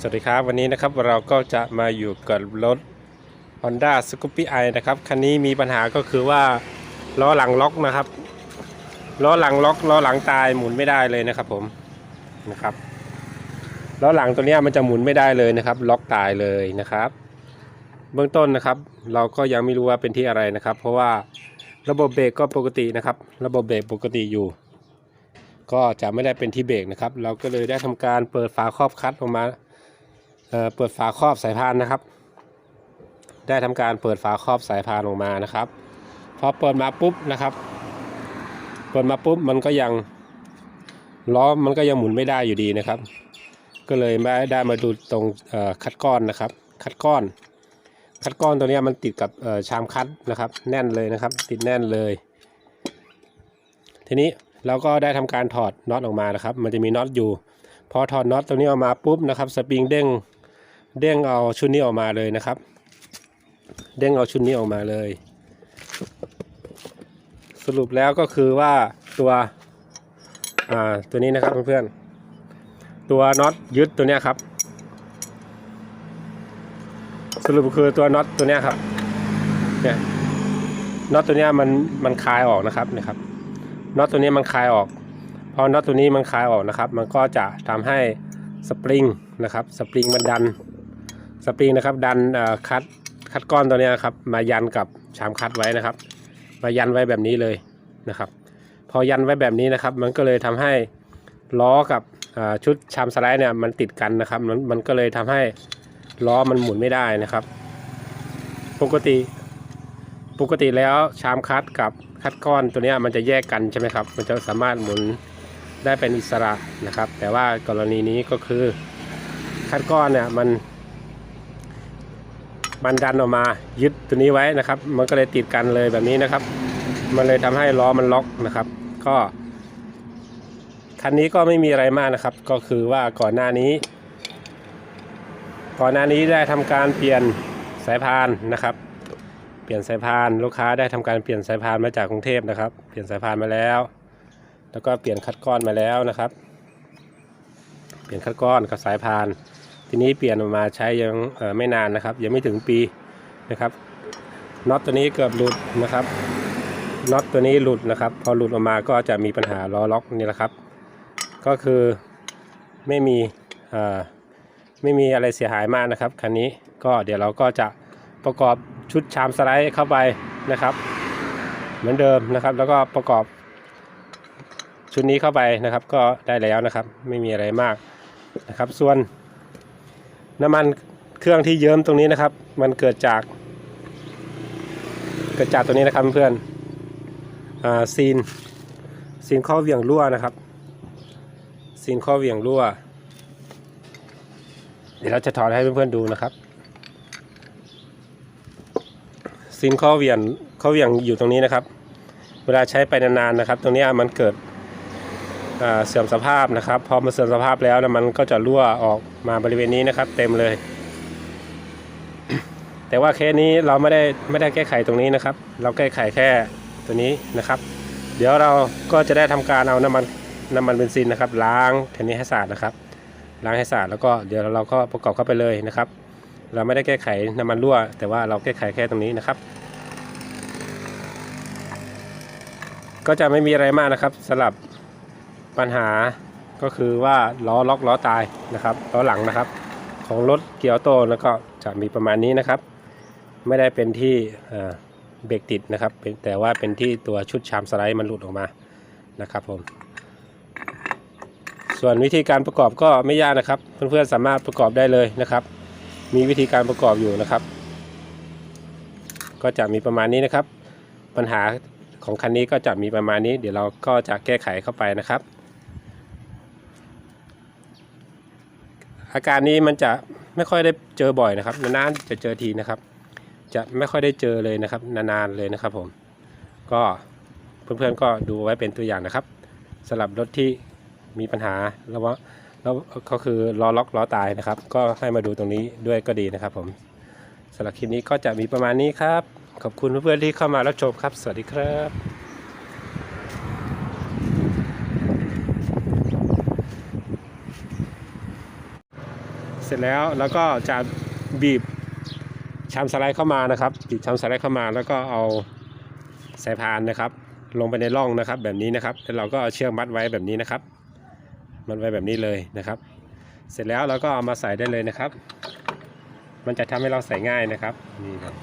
สวัสดีครับ วันนี้นะครับเราก็จะมาอยู่กับรถ Honda s c o o p y i นะครับคันนี้มีปัญหาก็คือว่าล้อหลังล็อกนะครับล้อหลังล็อกล้อหลังตายหมุนไม่ได้เลยนะครับผมนะครับล้อหลังตัวนี้มันจะหมุนไม่ได้เลยนะครับ ล็อกตายเลยนะครับ เบื้องต้นนะครับ เราก็ยังไม่รู้ว่าเป็นที่อะไรนะครับ เพราะว่าระบบเบรกก็ปกตินะครับ ระบบเบรกปกติอยู่ ก็จะไม่ได้เป็นที่เบรกนะครับ เราก็เลยได้ทำการเปิดฝาครอบคัดออกมา เปิดฝาครอบสายพานนะครับ ได้ทำการเปิดฝาครอบสายพานออกมานะครับ พอเปิดมาปุ๊บนะครับ เปิดมาปุ๊บมันก็ยังล้อมันก็ยังหมุนไม่ได้อยู่ดีนะครับ ก็เลยไม่ได้มาดูตรงคัดก้อนนะครับ คัดก้อน คัดก้อนตัวนี้มันติดกับชามคัดนะครับ แน่นเลยนะครับ ติดแน่นเลย ทีนี้เราก็ได้ทำการถอดน็อตออกมานะครับ มันจะมีน็อตอยู่ พอถอดน็อตตัวนี้ออกมาปุ๊บนะครับ สปริงเด้ง เด้งเอาชุดนี้ออกมาเลยนะครับ เด้งเอาชุดนี้ออกมาเลย สรุปแล้วก็คือว่าตัวอ่าตัวนี้นะครับเพื่อนๆตัวน็อตยึดตัวเนี้ยครับ สรุปคือตัวน็อตตัวเนี้ยครับเนี่ยน็อตตัวเนี้ยมันมันคลายออกนะครับนะครับน็อตตัวนี้มันคลายออกพอน็อตตัวนี้มันคลายออกนะครับ มันก็จะทำให้สปริงนะครับสปริงมันดัน สปริงนะครับ ดันคัดคัดก้อนตัวนี้ครับ มายันกับชามคัดไว้นะครับ มายันไว้แบบนี้เลยนะครับ พอยันไว้แบบนี้นะครับ มันก็เลยทำให้ล้อกับชุดชามสไลด์เนี่ยมันติดกันนะครับมันมันก็เลยทำให้ล้อมันหมุนไม่ได้นะครับ ปกติปกติแล้วชามคัดกับคัดก้อนตัวนี้มันจะแยกกันใช่ไหมครับ มันจะสามารถหมุนได้เป็นอิสระนะครับ แต่ว่ากรณีนี้ก็คือคัดก้อนเนี่ยมัน มันดันออกมายึดตัวนี้ไว้นะครับ มันก็เลยติดกันเลยแบบนี้นะครับ มันเลยทำให้ล้อมันล็อกนะครับ ก็คันนี้ก็ไม่มีอะไรมากนะครับ ก็คือว่าก่อนหน้านี้ ก่อนหน้านี้ได้ทำการเปลี่ยนสายพานนะครับ เปลี่ยนสายพานลูกค้าได้ทำการเปลี่ยนสายพานมาจากกรุงเทพนะครับ เปลี่ยนสายพานมาแล้ว แล้วก็เปลี่ยนคัดก้อนมาแล้วนะครับ เปลี่ยนคัดก้อนกับสายพาน ทีนี้เปลี่ยนออกมาใช้ยังไม่นานนะครับ ยังไม่ถึงปีนะครับน็อตตัวนี้เกือบหลุดนะครับน็อตตัวนี้หลุดนะครับ พอหลุดออกมาก็จะมีปัญหาล้อล็อกนี่แหละครับ ก็คือไม่มีไม่มีอะไรเสียหายมากนะครับคันนี้ก็เดี๋ยวเราก็จะประกอบชุดชามสไลด์เข้าไปนะครับ เหมือนเดิมนะครับ แล้วก็ประกอบชุดนี้เข้าไปนะครับ ก็ได้แล้วนะครับ ไม่มีอะไรมากนะครับ ส่วน น้ำมันเครื่องที่เยิ้มตรงนี้นะครับ มันเกิดจาก เกิดจากตัวนี้นะครับเพื่อนอ่าซีนซีนข้อเหวี่ยงรั่วนะครับซีนข้อเหวี่ยงรั่ว เดี๋ยวเราจะถอดให้เพื่อนๆดูนะครับซีนข้อเหวี่ยงข้อเหวี่ยงอยู่ตรงนี้นะครับ เวลาใช้ไปนานๆนะครับ ตรงนี้มันเกิด เสื่อมสภาพนะครับ พอมาเสื่อมสภาพแล้วนะมันก็จะรั่วออกมาบริเวณนี้นะครับ เต็มเลย แต่ว่าเคสนี้เราไม่ได้ไม่ได้แก้ไขตรงนี้นะครับ เราแก้ไขแค่ตัวนี้นะครับ เดี๋ยวเราก็จะได้ทำการเอาน้ำมันน้ำมันเบนซินนะครับ ล้างแผ่นนี้ให้สะอาดนะครับ ล้างให้สะอาดแล้วก็เดี๋ยวเราก็ประกอบเข้าไปเลยนะครับ เราไม่ได้แก้ไขน้ำมันรั่ว แต่ว่าเราแก้ไขแค่ตรงนี้นะครับก็จะไม่มีอะไรมากนะครับสำหรับ ปัญหาก็คือว่าล้อล็อกล้อตายนะครับล้อหลังนะครับ ของรถเกียวโตแล้วก็จะมีประมาณนี้นะครับ ไม่ได้เป็นที่เบรกติดนะครับแต่ว่าเป็นที่ตัวชุดชามสไลด์มันหลุดออกมานะครับผมส่วนวิธีการประกอบก็ไม่ยากนะครับ เพื่อนๆสามารถประกอบได้เลยนะครับ มีวิธีการประกอบอยู่นะครับ ก็จะมีประมาณนี้นะครับ ปัญหาของคันนี้ก็จะมีประมาณนี้ เดี๋ยวเราก็จะแก้ไขเข้าไปนะครับ อาการนี้มันจะไม่ค่อยได้เจอบ่อยนะครับนานๆจะเจอทีนะครับ จะไม่ค่อยได้เจอเลยนะครับ นานๆเลยนะครับผม ก็เพื่อนๆก็ดูไว้เป็นตัวอย่างนะครับสำหรับรถที่มีปัญหาแล้วว่าแล้วก็คือล้อล็อกล้อตายนะครับ ก็ให้มาดูตรงนี้ด้วยก็ดีนะครับผมสำหรับคลิปนี้ก็จะมีประมาณนี้ครับ ขอบคุณเพื่อนๆที่เข้ามารับชมครับ สวัสดีครับ เสร็จแล้วแล้วก็จะบีบชามสไลด์เข้ามานะครับบีบชามสไลด์เข้ามาแล้วก็เอาสายพานนะครับ ลงไปในร่องนะครับ แบบนี้นะครับแล้วเราก็เอาเชือกมัดไว้แบบนี้นะครับ มัดไว้แบบนี้เลยนะครับ เสร็จแล้วเราก็เอามาใส่ได้เลยนะครับ มันจะทำให้เราใส่ง่ายนะครับนี่ครับ